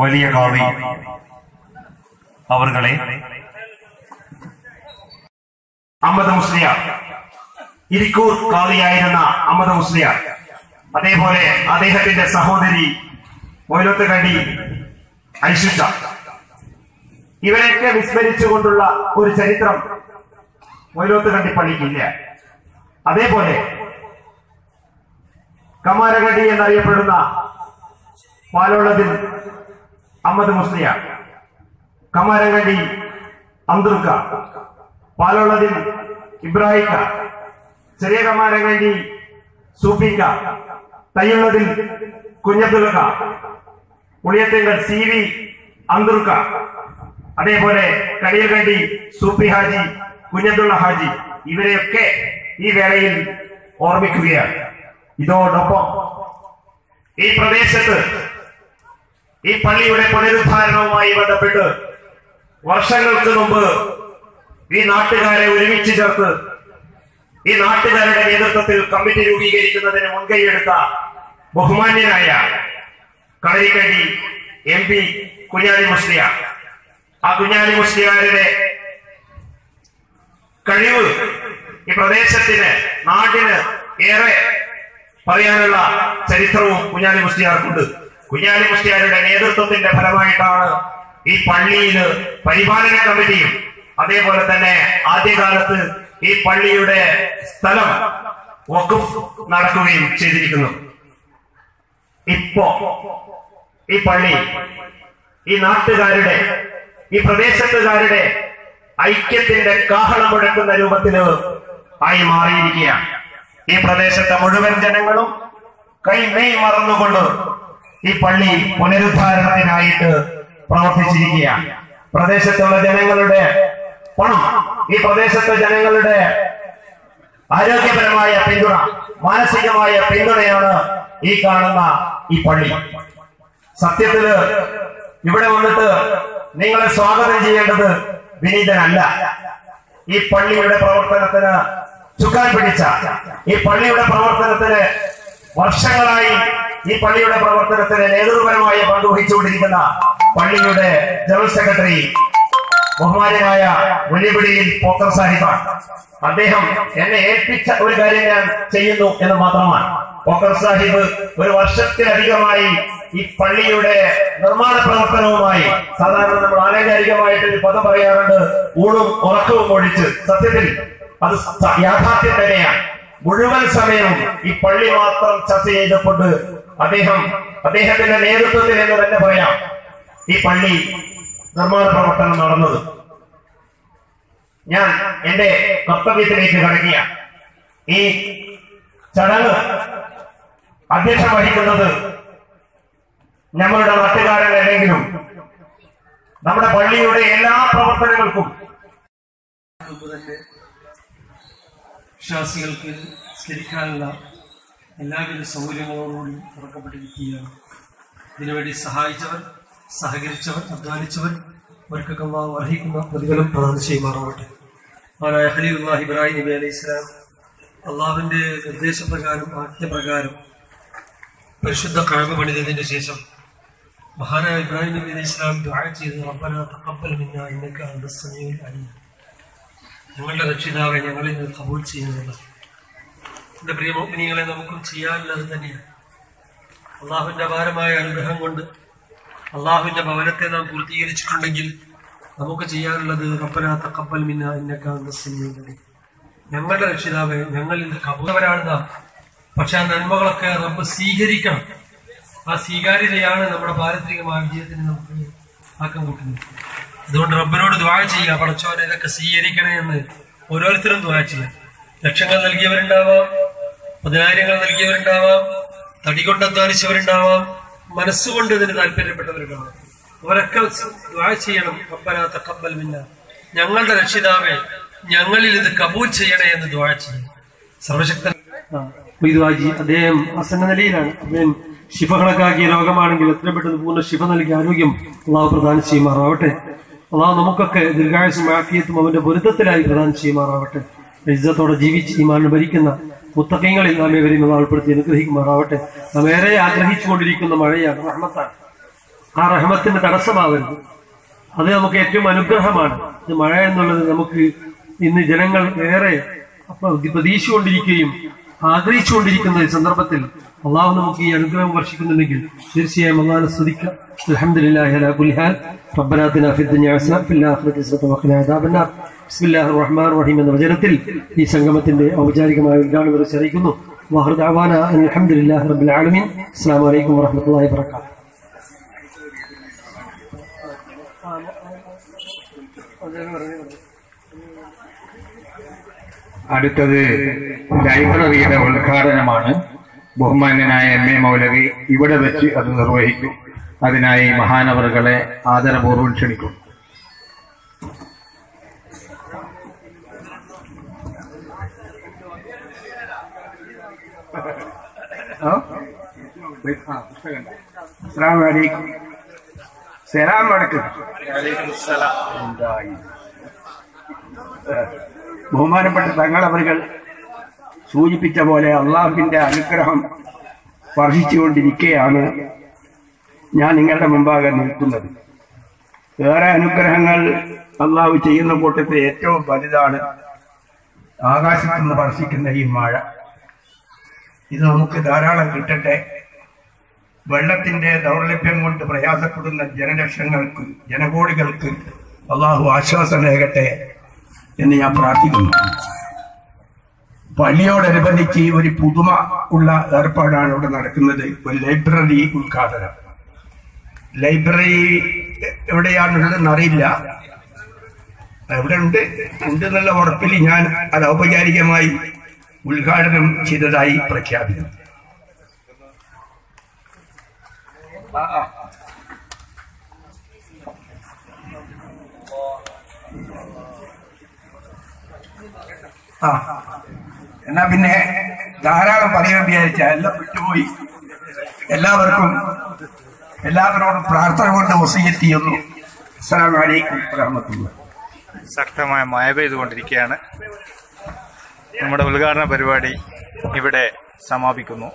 വലിയ കാവി അവർകളെ അഹമ്മദ് മുസ്ലിയാർ ഇരിക്കൂർ കാളിയായിരുന്ന അഹമ്മദ് മുസ്ലിയാർ അതേപോലെ അദ്ദേഹത്തിന്റെ സഹോദരി മൊയിലത്ത് കണ്ടി ഐഷുച്ച ഇവരെയൊക്കെ വിസ്മരിച്ചുകൊണ്ടുള്ള ഒരു ചരിത്രം മൊയിലോത്ത് കണ്ടി പള്ളിക്കില്ല അതേപോലെ കമാരകടി എന്നറിയപ്പെടുന്ന പാലോളത്തിൽ അഹമ്മദ് മുസ്ലിയ കമാരകടി അന്തുർക്ക പാലോളത്തിൽ ഇബ്രാഹിക്ക ചെറിയ കമാരകടി സൂപ്പിക്ക തയ്യുള്ളതിൽ കുഞ്ഞബ്ദുലക ഉളിയത്തിങ്കൽ സി വി അന്തുർക്ക അതേപോലെ കളിയകണ്ടി സൂപ്പി ഹാജി കുഞ്ഞബ്ദുള്ള ഹാജി ഇവരെയൊക്കെ ഈ വേളയിൽ ഓർമ്മിക്കുകയാണ്. ഇതോടൊപ്പം ഈ പ്രദേശത്ത് ഈ പള്ളിയുടെ പുനരുദ്ധാരണവുമായി ബന്ധപ്പെട്ട് വർഷങ്ങൾക്ക് മുമ്പ് ഈ നാട്ടുകാരെ ഒരുമിച്ച് ചേർത്ത് ഈ നാട്ടുകാരുടെ നേതൃത്വത്തിൽ കമ്മിറ്റി രൂപീകരിക്കുന്നതിന് മുൻകൈയെടുത്ത ബഹുമാന്യനായ കളരിക്കണ്ടി എം പി കുഞ്ഞാലി മുസ്ലിയാർ ആ കുഞ്ഞാലി മുസ്ലിയാരുടെ കഴിവ് ഈ പ്രദേശത്തിന് നാടിന് ഏറെ പറയാനുള്ള ചരിത്രവും കുഞ്ഞാലി മുസ്ലിയാർക്കുണ്ട് കുഞ്ഞാലി മുസ്ലിയാരുടെ നേതൃത്വത്തിന്റെ ഫലമായിട്ടാണ് ഈ പള്ളിയിൽ പരിപാലന കമ്മിറ്റിയും അതേപോലെ തന്നെ ആദ്യകാലത്ത് ഈ പള്ളിയുടെ സ്ഥലം വഖഫ് നടക്കുകയും ചെയ്തിരിക്കുന്നു. ഇപ്പോ ഈ പള്ളി ഈ നാട്ടുകാരുടെ ഈ പ്രദേശത്തുകാരുടെ ഐക്യത്തിന്റെ കാഹളം മുഴക്കുന്ന രൂപത്തിൽ ആയി മാറിയിരിക്കുകയാണ്. ഈ പ്രദേശത്തെ മുഴുവൻ ജനങ്ങളും കൈ മെയ് മറന്നുകൊണ്ട് ഈ പള്ളി പുനരുദ്ധാരണത്തിനായിട്ട് പ്രവർത്തിച്ചിരിക്കുകയാണ്. പ്രദേശത്തുള്ള ജനങ്ങളുടെ പണം ഈ പ്രദേശത്തെ ജനങ്ങളുടെ ആരോഗ്യപരമായ പിന്തുണ മാനസികമായ പിന്തുണയാണ് ഈ കാണുന്ന ഈ പള്ളി. സത്യത്തിൽ ഇവിടെ വന്നിട്ട് നിങ്ങളെ സ്വാഗതം ചെയ്യേണ്ടത് വിനീതനല്ല. ഈ പള്ളിയുടെ പ്രവർത്തനത്തിന് ചുക്കാൻ പിടിച്ച ഈ പള്ളിയുടെ പ്രവർത്തനത്തിന് വർഷങ്ങളായി ഈ പള്ളിയുടെ പ്രവർത്തനത്തിന് നേതൃപരമായ പങ്കുവഹിച്ചുകൊണ്ടിരിക്കുന്ന പള്ളിയുടെ ജനറൽ സെക്രട്ടറി ബഹുമാനായ വെല്ലുവിളിയിൽ പോക്കർ സാഹിബാണ്. അദ്ദേഹം എന്നെ ഏൽപ്പിച്ച ഒരു കാര്യം ഞാൻ ചെയ്യുന്നു എന്ന് മാത്രമാണ്. പോക്കർ സാഹിബ് ഒരു വർഷത്തിലധികമായി ഈ പള്ളിയുടെ നിർമ്മാണ പ്രവർത്തനവുമായി സാധാരണ നമ്മൾ ആലങ്കാരികമായിട്ട് ഒരു പദം പറയാറുണ്ട് ഊണും ഉറക്കവും ഒഴിച്ച്. സത്യത്തിൽ അത് യാഥാർത്ഥ്യം തന്നെയാണ്. മുഴുവൻ സമയവും ഈ പള്ളി മാത്രം ചർച്ച ചെയ്തപ്പോൾ അദ്ദേഹം അദ്ദേഹത്തിന്റെ നേതൃത്വത്തിൽ എന്ന് തന്നെ പറയാം ഈ പള്ളി നിർമ്മാണ പ്രവർത്തനം നടന്നത്. ഞാൻ എന്റെ കർത്തവ്യത്തിലേക്ക് കടക്കുകയാണ്. ഈ ചടങ്ങ് അധ്യക്ഷം വഹിക്കുന്നത് ഞങ്ങളുടെ നാട്ടുകാരനല്ലെങ്കിലും നമ്മുടെ പള്ളിയുടെ എല്ലാ പ്രവർത്തനങ്ങൾക്കും വിശ്വാസികൾക്ക് സ്കരിക്കാനുള്ള എല്ലാവിധ സൗകര്യങ്ങളോടുകൂടി തുറക്കപ്പെട്ടിരിക്കുകയാണ് ഇതിനുവേണ്ടി സഹായിച്ചവർ സഹകരിച്ചവർ അധ്വാനിച്ചവർ അവർക്കൊക്കെ അർഹിക്കുന്ന പ്രതിഫലം പ്രദാനം ചെയ്യുമാറാവട്ടെ. മഹാനായ ഹലീബ് ഇബ്രാഹിം നബി അലൈഹി സ്വലാം അള്ളാഹുവിന്റെ നിർദ്ദേശപ്രകാരം ആജ്ഞപ്രകാരം പരിശുദ്ധ കഴിവ് പണിതതിന് ശേഷം മഹാനായ ഇബ്രാഹിം നബി അലൈഹി ഇസ്ലാം ദുആ ചെയ്ത് റബ്ബന തഖബ്ബൽ സമീഉൽ അലീം. ഞങ്ങളുടെ രക്ഷിതാവെ ഞങ്ങളിൽ നിന്ന് കബൂൽ ചെയ്യുന്നത് എന്റെ പ്രിയമോപിനികളെ നമുക്കും ചെയ്യാനുള്ളത് തന്നെയാണ്. അള്ളാഹുവിന്റെ അപാരമായ അനുഗ്രഹം കൊണ്ട് അള്ളാഹുവിന്റെ ഭവനത്തെ നാം പൂർത്തീകരിച്ചിട്ടുണ്ടെങ്കിൽ നമുക്ക് ചെയ്യാനുള്ളത് റബ്ബന തഖബ്ബൽ മിന്ന ഇന്നക സിനിമ സമീഉൽ അലീം. ഞങ്ങളുടെ രക്ഷിതാവ് ഞങ്ങൾ ഇത് കബൂലവരാണ് പക്ഷെ ആ നന്മകളൊക്കെ നമുക്ക് സ്വീകരിക്കണം. ആ സ്വീകാര്യതയാണ് നമ്മുടെ പാരത്രികമായ വിജയത്തിന് നമുക്ക് ആക്കം കൂട്ടുന്നത്. അതുകൊണ്ട് റബ്ബിനോട് ദ്വാ ചെയ്യുക. പടച്ചോനെ ഇതൊക്കെ സ്വീകരിക്കണേ എന്ന് ഓരോരുത്തരും ദ്വാ ചെയ്യാം ലക്ഷങ്ങൾ നൽകിയവരുണ്ടാവാം പതിനായിരങ്ങൾ നൽകിയവരുണ്ടാവാം തടി കൊണ്ട് അധ്വാനിച്ചവരുണ്ടാവാം മനസ്സുകൊണ്ട് ഇതിന് താല്പര്യപ്പെട്ടവരുണ്ടാവാം. അവരൊക്കെ ദ്വാ ചെയ്യണം. റബ്ബന തഖബ്ബൽ മിന്ന. ഞങ്ങളുടെ രക്ഷിതാവെ ഞങ്ങളിൽ ഇത് കബൂൽ ചെയ്യണേ എന്ന് ദ്വാ ചെയ്യും സർവശക്തൻ മൊയ്തുവാജി അദ്ദേഹം അസന്ന നിലയിലാണ്. അദ്ദേഹം ശിഫ കണക്കാക്കിയ രോഗമാണെങ്കിൽ എത്ര പെട്ടെന്ന് പൂർണ ശിഫ നൽകി ആരോഗ്യം അള്ളാഹു പ്രദാനം ചെയ്യുമാറാവട്ടെ. അള്ളാഹു നമുക്കൊക്കെ ദീർഘായുസും ആഫിയത്തും അവന്റെ പൊരുത്തത്തിലായി പ്രദാനം ചെയ്യുമാറാവട്ടെ. ഇജ്ജത്തോടെ ജീവിച്ച് ഈമാനിന് ഭരിക്കുന്ന പുത്തക്കങ്ങളിൽ നാം ഇവരെയും ഉൾപ്പെടുത്തി അനുഗ്രഹിക്കുമാറാവട്ടെ. നാം ഏറെ ആഗ്രഹിച്ചുകൊണ്ടിരിക്കുന്ന മഴയാണ് റഹ്മത്താണ്. ആ റഹ്മത്തിന് തടസ്സമാവരുത്. അത് നമുക്ക് ഏറ്റവും അനുഗ്രഹമാണ്. മഴ എന്നുള്ളത് നമുക്ക് ഇന്ന് ജനങ്ങൾ ഏറെ പ്രതീക്ഷിച്ചുകൊണ്ടിരിക്കുകയും ആഗ്രഹിച്ചുകൊണ്ടിരിക്കുന്ന സന്ദർഭത്തിൽ അള്ളാഹു നമുക്ക് ഈ അനുഗ്രഹം വർഷിക്കുന്നുണ്ടെങ്കിൽ തീർച്ചയായും അള്ളാഹ് സ്തുതിക്കാം. അൽഹംദുലില്ലാഹി അലാ റഹീം എന്ന വചനത്തിൽ ഈ സംഗമത്തിന്റെ ഔപചാരികമായ ഉദ്ഘാടനം കുറിച്ച് അറിയിക്കുന്നു. വാഹർ അൽഹംദുലില്ലാഹി റബ്ബിൽ ആലമീൻ. അസ്സലാമു അലൈക്കും അടുത്തത് ലൈബ്രറിയുടെ ഉദ്ഘാടനമാണ്. ബഹുമാന്യനായ എം എ മൗലവി ഇവിടെ വെച്ച് അത് നിർവഹിക്കും. അതിനായി മഹാനവറുകളെ ആദരപൂർവം ക്ഷണിക്കും. സലാം അലൈക്കും സലാം. എന്തായി? ബഹുമാനപ്പെട്ട തങ്ങൾ അവരുകൾ സൂചിപ്പിച്ച പോലെ അള്ളാഹുവിന്റെ അനുഗ്രഹം വർഷിച്ചുകൊണ്ടിരിക്കുകയാണ് ഞാൻ നിങ്ങളുടെ മുമ്പാകെ നിൽക്കുന്നത്. ഏറെ അനുഗ്രഹങ്ങൾ അള്ളാഹു ചെയ്യുന്ന കൂട്ടത്തിൽ ഏറ്റവും വലുതാണ് ആകാശത്ത് നിന്ന് വർഷിക്കുന്ന ഈ മഴ. ഇത് നമുക്ക് ധാരാളം കിട്ടട്ടെ. വെള്ളത്തിന്റെ ദൗർലഭ്യം കൊണ്ട് പ്രയാസപ്പെടുന്ന ജനലക്ഷങ്ങൾക്ക് ജനകോടികൾക്ക് അള്ളാഹു ആശ്വാസമേകട്ടെ. എന്ന് ഞാൻ പ്രാർത്ഥിക്കുന്നു. പള്ളിയോടനുബന്ധിച്ച് ഒരു പുതുമ ഉള്ള ഏർപ്പാടാണ് ഇവിടെ നടക്കുന്നത്. ഒരു ലൈബ്രറി ഉദ്ഘാടനം. ലൈബ്രറി എവിടെയാണുള്ളതെന്ന് അറിയില്ല. എവിടെ ഉണ്ട് ഉണ്ട് എന്നുള്ള ഉറപ്പിൽ ഞാൻ അത് ഔപചാരികമായി ഉദ്ഘാടനം ചെയ്തതായി പ്രഖ്യാപിക്കുന്നു. ആ. എന്നാ പിന്നെ ധാരാളം പറയാൻ വിചാരിച്ച എല്ലാം വിട്ടുപോയി. എല്ലാവർക്കും എല്ലാവരോടും പ്രാർത്ഥന കൊണ്ട് വസീയത്ത് ചെയ്യുന്നു അസ്സലാമു അലൈക്കും വറഹ്മത്തുള്ളാഹി ശക്തമായ മഴ പെയ്തുകൊണ്ടിരിക്കുകയാണ്. നമ്മുടെ ഉദ്ഘാടന പരിപാടി ഇവിടെ സമാപിക്കുന്നു.